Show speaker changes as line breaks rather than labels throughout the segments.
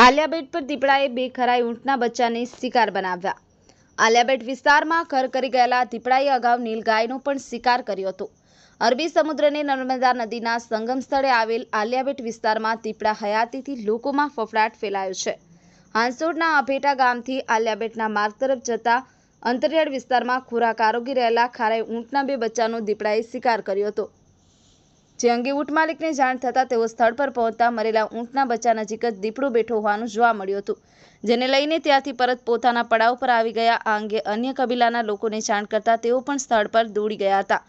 આલિયાબેટ પર દીપડાએ બે ખરાઈ ઊંટના બચ્ચાને શિકાર બનાવ્યા. આલિયાબેટ વિસ્તારમાં ઘર કરી ગયેલા દીપડાએ અગાઉ નીલગાયનો પણ શિકાર કર્યો હતો. અરબી સમુદ્રને નર્મદા નદીના સંગમ સ્થળે આવેલ આલિયાબેટ વિસ્તારમાં દીપડા હયાતીથી લોકોમાં ફફડાટ ફેલાયો છે. હાંસોડના અભેટા ગામથી આલિયાબેટના માર્ગ તરફ જતા અંતરિયાળ વિસ્તારમાં ખોરાક આરોગી રહેલા ખારાઈ ઊંટના બે બચ્ચાનો દીપડાએ શિકાર કર્યો હતો. જે અંગે ઊંટ માલિકને જાણ થતાં તેઓ સ્થળ પર પહોંચતા મરેલા ઊંટના બચ્ચા નજીક જ દીપડો બેઠો હોવાનું જોવા મળ્યું હતું. જેને લઈને ત્યાંથી પરત પોતાના પડાવ પર આવી ગયા. આ અંગે અન્ય કબીલાના લોકોને જાણ કરતા તેઓ પણ સ્થળ પર દોડી ગયા હતા.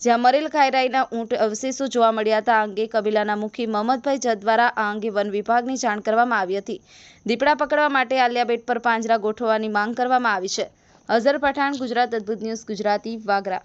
જ્યાં મરેલ ખાયરાઈના ઊંટ અવશેષો જોવા મળ્યા હતા. આ અંગે કબીલાના મુખી મહમદભાઈ જત દ્વારા આ અંગે વન વિભાગની જાણ કરવામાં આવી હતી. દીપડા પકડવા માટે આલિયા બેટ પર પાંજરા ગોઠવવાની માંગ કરવામાં આવી છે. અઝર પઠાણ, ગુજરાત અદ્ભુત ન્યૂઝ, ગુજરાતી વાગરા.